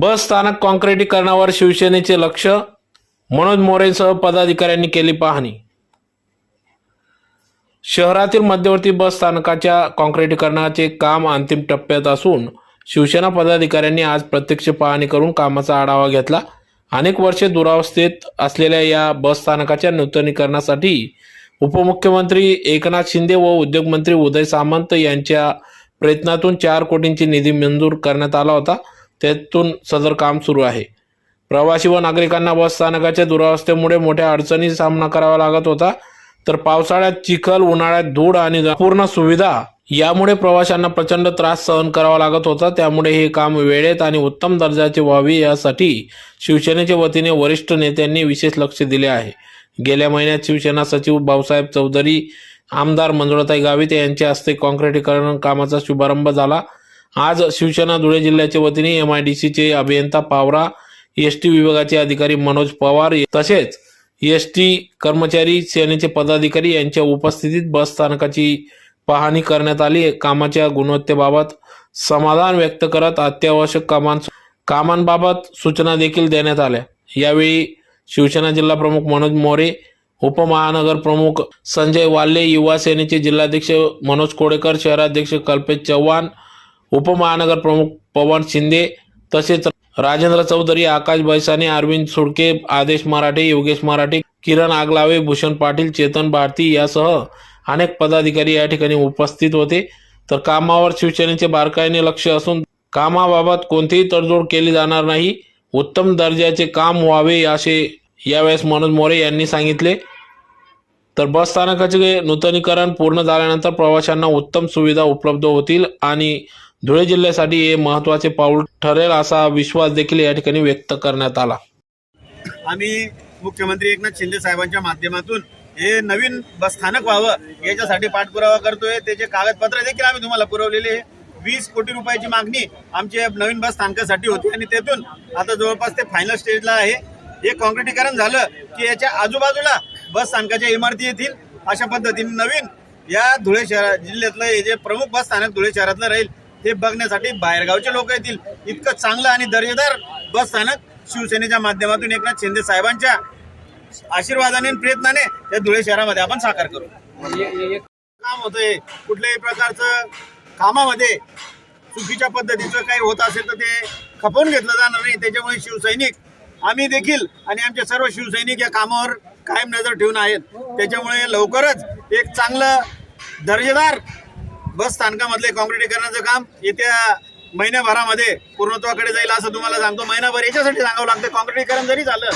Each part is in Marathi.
बस स्थानक काँक्रिटीकरणावर शिवसेनेचे लक्ष. मनोज मोरेंसह पदाधिकाऱ्यांनी केली पाहणी. शहरातील मध्यवर्ती बस स्थानकाच्या काँक्रिटीकरणाचे काम अंतिम टप्प्यात असून शिवसेना पदाधिकाऱ्यांनी आज प्रत्यक्ष पाहणी करून कामाचा आढावा घेतला. अनेक वर्षे दुरावस्थेत असलेल्या या बस स्थानकाच्या नूतनीकरणासाठी उपमुख्यमंत्री एकनाथ शिंदे व उद्योगमंत्री उदय सामंत यांच्या प्रयत्नातून चार कोटींची निधी मंजूर करण्यात आला होता. त्यातून सदर काम सुरू आहे. प्रवासी व नागरिकांना बस स्थानकाच्या दुरावस्थेमुळे मोठ्या अडचणी सामना करावा लागत होता. तर पावसाळ्यात चिखल उन्हाळ्यात धूळ आणि पूर्ण सुविधा यामुळे प्रवाशांना प्रचंड त्रास सहन करावा लागत होता. त्यामुळे हे काम वेळेत आणि उत्तम दर्जाचे व्हावे यासाठी शिवसेनेच्या वतीने वरिष्ठ नेत्यांनी विशेष लक्ष दिले आहे. गेल्या महिन्यात शिवसेना सचिव भाऊसाहेब चौधरी आमदार मंजुळाताई गावित यांच्या हस्ते काँक्रिटीकरण कामाचा शुभारंभ झाला. आज शिवसेना धुळे जिल्ह्याच्या वतीने एम आय डी सीचे अभियंता पावरा एस टी विभागाचे अधिकारी मनोज पवार तसेच एस टी कर्मचारी सेनेचे पदाधिकारी यांच्या उपस्थितीत बस स्थानकाची पाहणी करण्यात आली. कामाच्या गुणवत्तेबाबत समाधान व्यक्त करत अत्यावश्यक कामां कामांबाबत सूचना देखील देण्यात आल्या. यावेळी शिवसेना जिल्हा प्रमुख मनोज मोरे उपमहानगर प्रमुख संजय वाल्ले युवा सेनेचे जिल्हाध्यक्ष मनोज कोडेकर शहराध्यक्ष कल्पेश चव्हाण उपमहानगर प्रमुख पवन शिंदे तसेच राजेंद्र चौधरी आकाश बैसाने अरविंद सुडके आदेश मराठे योगेश मराठे किरण आगलावे भूषण पाटील चेतन भारती यासह अनेक पदाधिकारी या ठिकाणी उपस्थित होते. तर कामावर शिवसेनेचे बारकाईने लक्ष असून कामाबाबत कोणतीही तडजोड केली जाणार नाही. उत्तम दर्जाचे काम व्हावे असे यावेळेस मनोज मोरे यांनी सांगितले. तर बस स्थानकाचे नूतनीकरण पूर्ण झाल्यानंतर प्रवाशांना उत्तम सुविधा उपलब्ध होतील आणि धुळे जिल्ह्यासाठी हे महत्त्वाचे पाऊल ठरेल असा विश्वास देखील या ठिकाणी व्यक्त करण्यात आला. आम्ही मुख्यमंत्री एकनाथ शिंदे साहेबांच्या माध्यमातून हे नवीन बस स्थानक व्हावं याच्यासाठी पाठपुरावा करतोय. त्याचे कागदपत्र देखील आम्ही तुम्हाला पुरवलेले वीस कोटी रुपयाची मागणी आमच्या नवीन बस स्थानकासाठी होती आणि तेथून आता जवळपास ते फायनल स्टेजला आहे. हे काँक्रिटीकरण झालं की याच्या आजूबाजूला बस स्थानकाच्या इमारती येतील अशा पद्धतीने नवीन या धुळे शहरा जिल्ह्यातलं हे जे प्रमुख बस स्थानक धुळे शहरातलं राहील हे बघण्यासाठी बाहेरगावचे लोक येतील. इतकं चांगलं आणि दर्जेदार बस स्थानक शिवसेनेच्या माध्यमातून एकनाथ शिंदे साहेबांच्या आशीर्वादाने प्रयत्नाने या धुळे शहरामध्ये आपण साकार करू. काम होतंय. कुठल्याही प्रकारचं कामामध्ये चुकीच्या पद्धतीचं काही होत असेल तर ते खपवून घेतलं जाणार नाही. त्याच्यामुळे शिवसैनिक आम्ही देखील आणि आमचे सर्व शिवसैनिक या कामावर कायम नजर ठेवून आहेत. त्याच्यामुळे लवकरच एक चांगलं दर्जेदार बस स्थानकामधले काँक्रिटीकरणाचं काम येत्या महिन्याभरामध्ये पूर्णत्वाकडे जाईल असं तुम्हाला सांगतो. महिनाभर याच्यासाठी सांगावं लागतं. काँक्रिटीकरण जरी झालं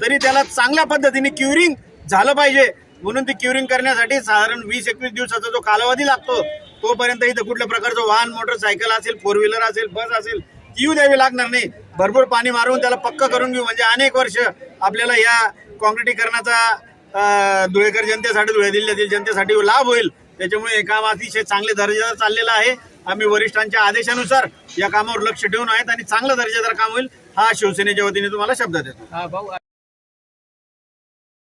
तरी त्याला चांगल्या पद्धतीने क्युरिंग झालं पाहिजे. म्हणून ती क्युरिंग करण्यासाठी साधारण वीस एकवीस दिवसाचा जो कालावधी लागतो तोपर्यंत इथं कुठल्या प्रकारचं वाहन मोटरसायकल असेल फोर व्हीलर असेल बस असेल येऊ द्यावी लागणार नाही. भरपूर पाणी मारून त्याला पक्क करून घेऊ. म्हणजे अनेक वर्ष आपल्याला या काँक्रिटीकरणाचा धुळेकर जनतेसाठी धुळे जिल्ह्यातील जनतेसाठी लाभ होईल. त्याच्यामुळे हे काम अतिशय चांगले दर्जाचं चाललेलं आहे. आम्ही वरिष्ठांच्या आदेशानुसार या कामावर लक्ष ठेवून आहेत आणि चांगला दर्जेदार काम होईल हा शिवसेनेच्या वतीने तुम्हाला शब्द देतो.